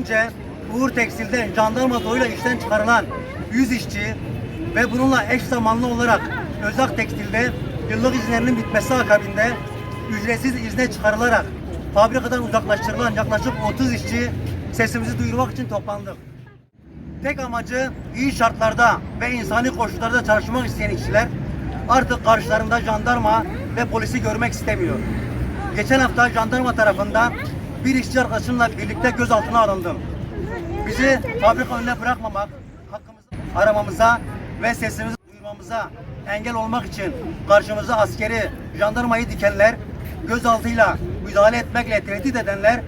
önce Uğur Tekstil'de jandarma zoruyla işten çıkarılan 100 işçi ve bununla eş zamanlı olarak Özak Tekstil'de yıllık izinlerinin bitmesi akabinde ücretsiz izne çıkarılarak fabrikadan uzaklaştırılan yaklaşık 30 işçi sesimizi duyurmak için toplandık. Tek amacı iyi şartlarda ve insani koşullarda çalışmak isteyen işçiler artık karşılarında jandarma ve polisi görmek istemiyor. Geçen hafta jandarma tarafından bir işçi arkadaşımla birlikte gözaltına alındım. Bizi fabrika önüne bırakmamak, hakkımızı aramamıza ve sesimizi duyurmamıza engel olmak için karşımıza askeri, jandarmayı dikenler, gözaltıyla müdahale etmekle tehdit edenler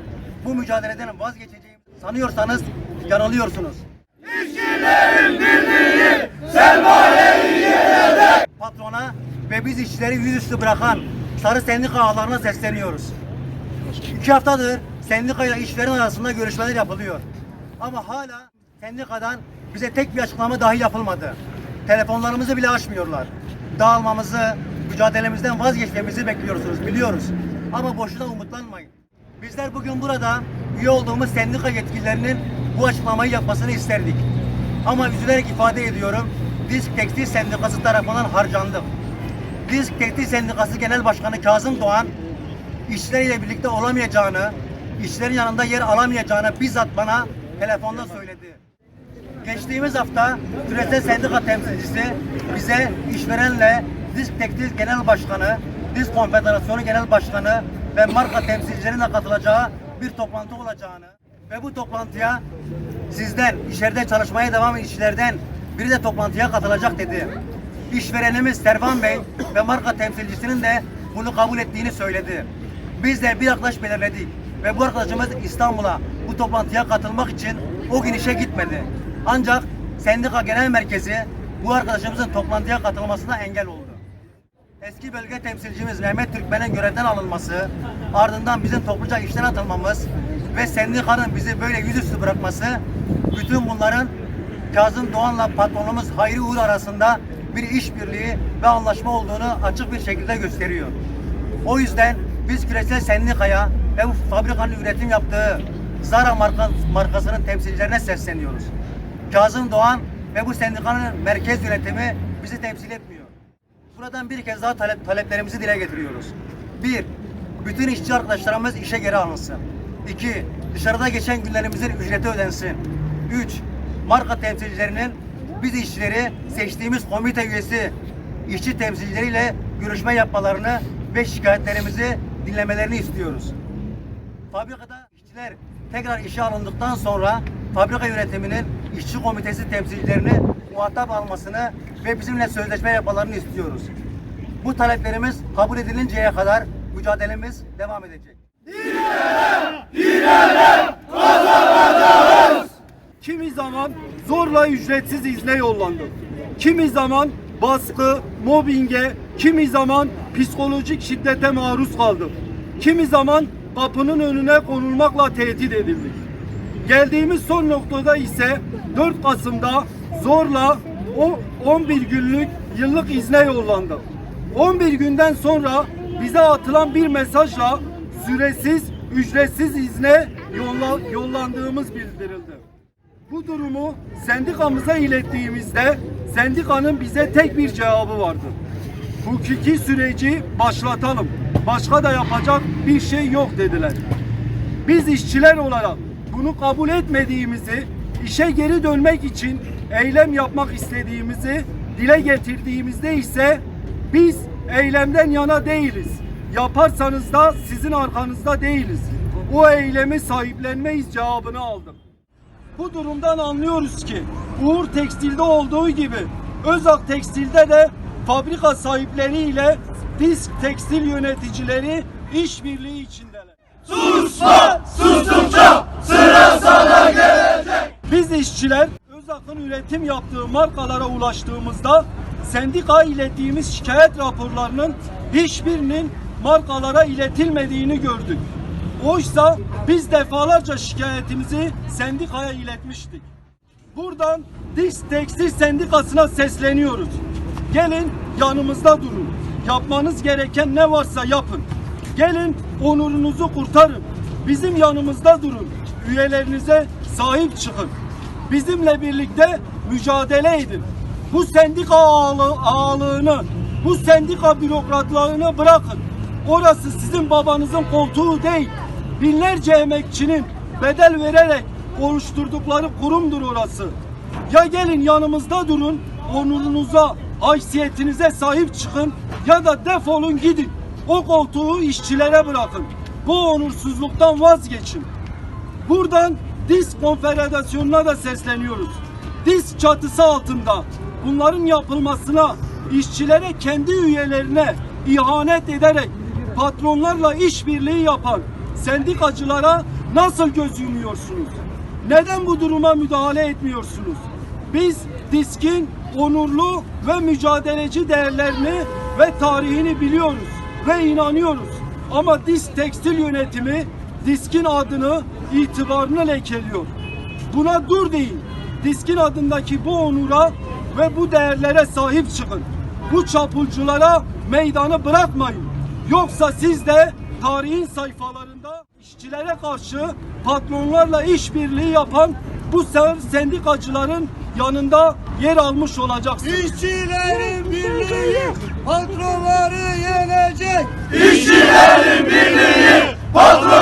bu mücadeleden vazgeçeceğimi sanıyorsanız yanılıyorsunuz. patrona ve biz işçileri yüzüstü bırakan sarı sendika ağlarına sesleniyoruz. İki haftadır sendikayla işveren arasında görüşmeler yapılıyor. Ama hala sendikadan bize tek bir açıklama dahi yapılmadı. Telefonlarımızı bile açmıyorlar. Dağılmamızı, mücadelemizden vazgeçmemizi bekliyorsunuz, biliyoruz. Ama boşuna umutlanmayın. Bizler bugün burada üye olduğumuz sendika yetkililerinin bu açıklamayı yapmasını isterdik. Ama üzülerek ifade ediyorum, Disk Tekstil Sendikası tarafından harcandık. Disk Tekstil Sendikası Genel Başkanı Kazım Doğan, işçileriyle birlikte olamayacağını, işçilerin yanında yer alamayacağını bizzat bana telefonda söyledi. Geçtiğimiz hafta küresel sendika temsilcisi bize işverenle Disk Tekstil Genel Başkanı, Disk Konfederasyonu Genel Başkanı ve marka temsilcilerine katılacağı bir toplantı olacağını ve bu toplantıya sizden, içeride çalışmaya devam eden işçilerden biri de toplantıya katılacak dedi. İşverenimiz Servan Bey ve marka temsilcisinin de bunu kabul ettiğini söyledi. Biz de bir arkadaş belirledik ve bu arkadaşımız İstanbul'a bu toplantıya katılmak için o gün işe gitmedi. Ancak sendika genel merkezi bu arkadaşımızın toplantıya katılmasına engel oldu. Eski bölge temsilcimiz Mehmet Türkmen'in görevden alınması, ardından bizim topluca işten atılmamız ve sendikanın bizi böyle yüzüstü bırakması, bütün bunların Kazım Doğan'la patronumuz Hayri Uğur arasında bir işbirliği ve anlaşma olduğunu açık bir şekilde gösteriyor. O yüzden biz küresel sendikaya ve bu fabrikanın üretim yaptığı Zara marka, markasının temsilcilerine sesleniyoruz. Kazım Doğan ve bu sendikanın merkez yönetimi bizi temsil etmiyor. Buradan bir kez daha talep, taleplerimizi dile getiriyoruz. Bir, bütün işçi arkadaşlarımız işe geri alınsın. İki, dışarıda geçen günlerimizin ücreti ödensin. Üç, marka temsilcilerinin biz işçileri seçtiğimiz komite üyesi işçi temsilcileriyle görüşme yapmalarını ve şikayetlerimizi dinlemelerini istiyoruz. Fabrikada işçiler tekrar işe alındıktan sonra fabrika yönetiminin işçi komitesi temsilcilerini muhatap almasını ve bizimle sözleşme yapmalarını istiyoruz. Bu taleplerimiz kabul edilinceye kadar mücadelemiz devam edecek. Kimi zaman zorla ücretsiz izne yollandık. Kimi zaman baskı, mobbinge, kimi zaman psikolojik şiddete maruz kaldık. Kimi zaman kapının önüne konulmakla tehdit edildik. Geldiğimiz son noktada ise 4 Kasım'da zorla o 11 günlük yıllık izne yollandık. 11 günden sonra bize atılan bir mesajla süresiz, ücretsiz izne yolla- yollandığımız bildirildi. Bu durumu sendikamıza ilettiğimizde sendikanın bize tek bir cevabı vardı. Hukuki süreci başlatalım. Başka da yapacak bir şey yok dediler. Biz işçiler olarak bunu kabul etmediğimizi, işe geri dönmek için eylem yapmak istediğimizi dile getirdiğimizde ise biz eylemden yana değiliz. Yaparsanız da sizin arkanızda değiliz. O eylemi sahiplenmeyiz cevabını aldım. Bu durumdan anlıyoruz ki Uğur Tekstil'de olduğu gibi Özak Tekstil'de de fabrika sahipleriyle Disk Tekstil yöneticileri işbirliği içindeler. Biz işçiler Özak'ın üretim yaptığı markalara ulaştığımızda sendika ilettiğimiz şikayet raporlarının hiçbirinin markalara iletilmediğini gördük. Oysa biz defalarca şikayetimizi sendikaya iletmiştik. Buradan Diş Tekstil Sendikası'na sesleniyoruz. Gelin yanımızda durun. Yapmanız gereken ne varsa yapın. Gelin onurunuzu kurtarın. Bizim yanımızda durun. Üyelerinize sahip çıkın. Bizimle birlikte mücadele edin. Bu sendika ağalı- ağalığını, bu sendika bürokratlığını bırakın. Orası sizin babanızın koltuğu değil. Binlerce emekçinin bedel vererek oluşturdukları kurumdur orası. Ya gelin yanımızda durun, onurunuza, haysiyetinize sahip çıkın ya da defolun gidin. O koltuğu işçilere bırakın. Bu onursuzluktan vazgeçin. Buradan DİS Konfederasyonu'na da sesleniyoruz. DİS çatısı altında bunların yapılmasına, işçilere kendi üyelerine ihanet ederek patronlarla işbirliği yapan sendikacılara nasıl göz yumuyorsunuz? Neden bu duruma müdahale etmiyorsunuz? Biz DİSK'in onurlu ve mücadeleci değerlerini ve tarihini biliyoruz ve inanıyoruz. Ama DİSK tekstil yönetimi DİSK'in adını, itibarını lekeliyor. Buna dur deyin. DİSK'in adındaki bu onura ve bu değerlere sahip çıkın. Bu çapulculara meydanı bırakmayın. Yoksa siz de tarihin sayfalarında işçilere karşı patronlarla işbirliği yapan bu sen sendikacıların yanında yer almış olacaksınız. İşçilerin birliği patronları yenecek. İşçilerin birliği patron